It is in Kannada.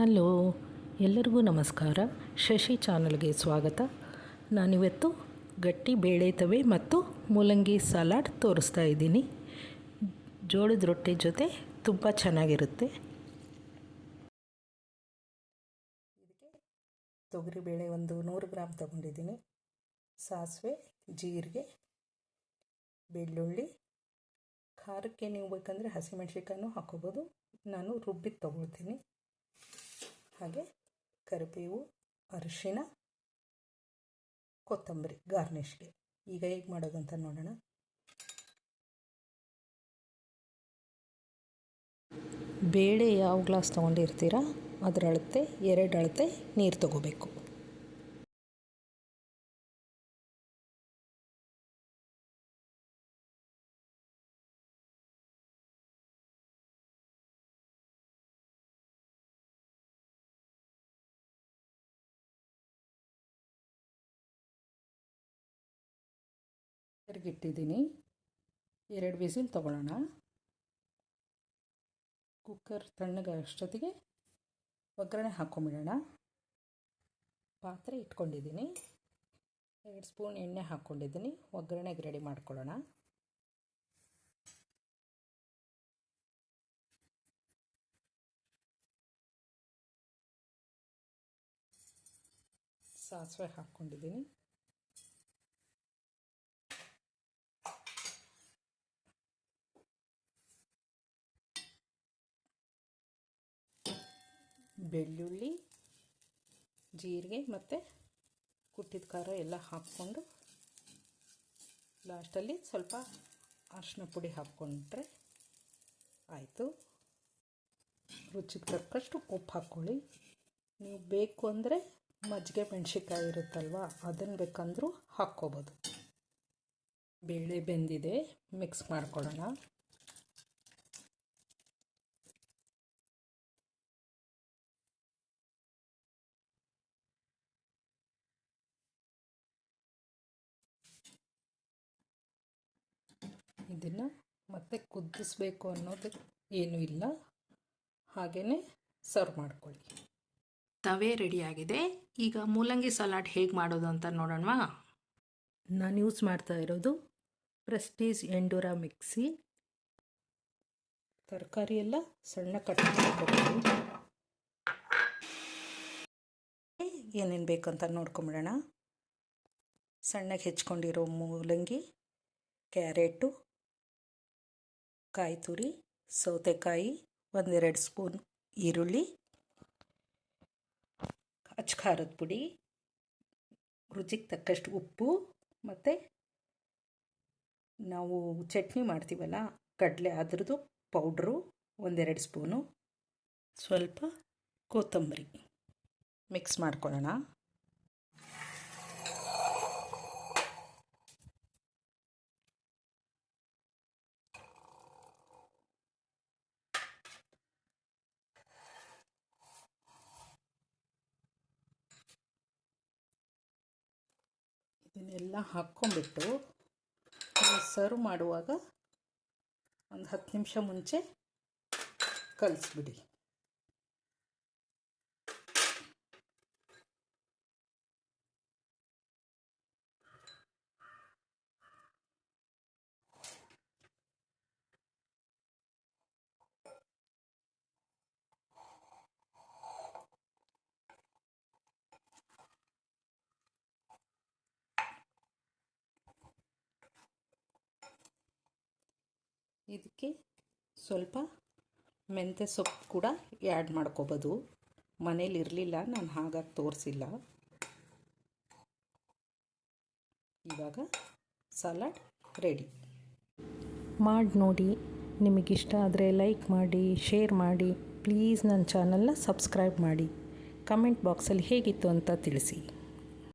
ಹಲೋ, ಎಲ್ಲರಿಗೂ ನಮಸ್ಕಾರ. ಶಶಿ ಚಾನಲ್ಗೆ ಸ್ವಾಗತ. ನಾನಿವತ್ತು ಗಟ್ಟಿ ಬೇಳೆ ತವೆ ಮತ್ತು ಮೂಲಂಗಿ ಸಲಾಡ್ ತೋರಿಸ್ತಾ ಇದ್ದೀನಿ. ಜೋಳದ ರೊಟ್ಟಿ ಜೊತೆ ತುಂಬ ಚೆನ್ನಾಗಿರುತ್ತೆ. ಇದಕ್ಕೆ ತೊಗರಿಬೇಳೆ ಒಂದು ನೂರು ಗ್ರಾಮ್ ತೊಗೊಂಡಿದ್ದೀನಿ. ಸಾಸಿವೆ, ಜೀರಿಗೆ, ಬೆಳ್ಳುಳ್ಳಿ, ಖಾರಕ್ಕೆ ನೀವು ಬೇಕಂದರೆ ಹಸಿಮೆಣ್ಸಿಕಾಯನ್ನು ಹಾಕೋಬೋದು ನಾನು ರುಬ್ಬಿದ್ದು ತೊಗೊಳ್ತೀನಿ. ಹಾಗೆ ಕರಿಬೇವು, ಅರಿಶಿನ, ಕೊತ್ತಂಬರಿ ಗಾರ್ನಿಶ್ಗೆ ಈಗ ಹೇಗೆ ಮಾಡೋದು ಅಂತ ನೋಡೋಣ. ಬೇಳೆ ಯಾವ ಗ್ಲಾಸ್ ತೊಗೊಂಡಿರ್ತೀರ? ಅದರ ಅಳತೆ ಎರಡು ಅಳತೆ ನೀರು ತಗೋಬೇಕು. ಇಟ್ಟಿದ್ದೀನಿ ಎರಡು ವಿಸಿಲ್ ತೊಗೊಳ್ಳೋಣ. ಕುಕ್ಕರ್ ತಣ್ಣಗೆ ಅಷ್ಟೊತ್ತಿಗೆ ಒಗ್ಗರಣೆ ಹಾಕ್ಕೊಂಬಿಡೋಣ ಪಾತ್ರೆ ಇಟ್ಕೊಂಡಿದ್ದೀನಿ. ಎರಡು ಸ್ಪೂನ್ ಎಣ್ಣೆ ಹಾಕ್ಕೊಂಡಿದ್ದೀನಿ ಒಗ್ಗರಣೆಗೆ ರೆಡಿ ಮಾಡ್ಕೊಳ್ಳೋಣ. ಸಾಸಿವೆ ಹಾಕ್ಕೊಂಡಿದ್ದೀನಿ ಬೆಳ್ಳುಳ್ಳಿ, ಜೀರಿಗೆ ಮತ್ತು ಕುಟ್ಟಿದ ಖಾರ ಎಲ್ಲ ಹಾಕ್ಕೊಂಡು ಲಾಸ್ಟಲ್ಲಿ ಸ್ವಲ್ಪ ಅರಿಶಿನ ಪುಡಿ ಹಾಕ್ಕೊಂಡ್ರೆ ಆಯಿತು. ರುಚಿಗೆ ತಕ್ಕಷ್ಟು ಉಪ್ಪು ಹಾಕ್ಕೊಳ್ಳಿ. ನೀವು ಬೇಕು ಅಂದರೆ ಮಜ್ಜಿಗೆ ಮೆಣಸಿನ್ಕಾಯಿ ಇರುತ್ತಲ್ವ ಅದನ್ನು ಬೇಕಂದ್ರೂ ಹಾಕ್ಕೋಬೋದು. ಬೇಳೆ ಬೆಂದಿದೆ ಮಿಕ್ಸ್ ಮಾಡ್ಕೊಳ್ಳೋಣ. ಇದನ್ನು ಮತ್ತೆ ಕುದಿಸ್ಬೇಕು ಅನ್ನೋದು ಏನೂ ಇಲ್ಲ. ಹಾಗೆಯೇ ಸರ್ವ್ ಮಾಡ್ಕೊಳ್ಳಿ. ತವೆ ರೆಡಿಯಾಗಿದೆ ಈಗ ಮೂಲಂಗಿ ಸಲಾಡ್ ಹೇಗೆ ಮಾಡೋದು ಅಂತ ನೋಡೋಣವಾ? ನಾನು ಯೂಸ್ ಮಾಡ್ತಾ ಇರೋದು ಪ್ರೆಸ್ಟೀಜ್ ಎಂಡೂರ ಮಿಕ್ಸಿ ತರಕಾರಿ ಎಲ್ಲ ಸಣ್ಣ ಕಟ್ ಮಾಡ್ಕೊಬೇಕು ಏನೇನು ಬೇಕಂತ ನೋಡ್ಕೊಂಬಿಡೋಣ. ಸಣ್ಣಗೆ ಹೆಚ್ಕೊಂಡಿರೋ ಮೂಲಂಗಿ ಕ್ಯಾರೆಟು ಕಾಯಿ ತುರಿ, ಸೌತೆಕಾಯಿ, ಒಂದೆರಡು ಸ್ಪೂನ್ ಈರುಳ್ಳಿ, ಅಚ್ಚ ಖಾರದ ಪುಡಿ, ರುಚಿಗೆ ತಕ್ಕಷ್ಟು ಉಪ್ಪು ಮತ್ತು ನಾವು ಚಟ್ನಿ ಮಾಡ್ತೀವಲ್ಲ, ಕಡಲೆ ಅದ್ರದ್ದು, ಪೌಡ್ರು, ಒಂದೆರಡು ಸ್ಪೂನು, ಸ್ವಲ್ಪ ಕೊತ್ತಂಬರಿ. ಮಿಕ್ಸ್ ಮಾಡ್ಕೊಳ್ಳೋಣ. ಇದನ್ನೆಲ್ಲ ಹಾಕ್ಕೊಂಬಿಟ್ಟು ಸರ್ವ್ ಮಾಡುವಾಗ ಒಂದು ಹತ್ತು ನಿಮಿಷ ಮುಂಚೆ ಕಲಿಸ್ಬಿಡಿ. ಇದಕ್ಕೆ ಸ್ವಲ್ಪ ಮೆಂತ್ಯ ಸೊಪ್ಪು ಕೂಡ ಆ್ಯಡ್ ಮಾಡ್ಕೋಬೋದು. ಮನೇಲಿ ಇರಲಿಲ್ಲ, ನಾನು ಹಾಗಾಗಿ ತೋರಿಸಿಲ್ಲ. ಇವಾಗ ಸಲಾಡ್ ರೆಡಿ ಮಾಡಿ ನೋಡಿ. ನಿಮಗಿಷ್ಟ ಆದರೆ ಲೈಕ್ ಮಾಡಿ ಶೇರ್ ಮಾಡಿ. ಪ್ಲೀಸ್ ನನ್ನ ಚಾನಲ್ನ ಸಬ್ಸ್ಕ್ರೈಬ್ ಮಾಡಿ. ಕಮೆಂಟ್ ಬಾಕ್ಸಲ್ಲಿ ಹೇಗಿತ್ತು ಅಂತ ತಿಳಿಸಿ.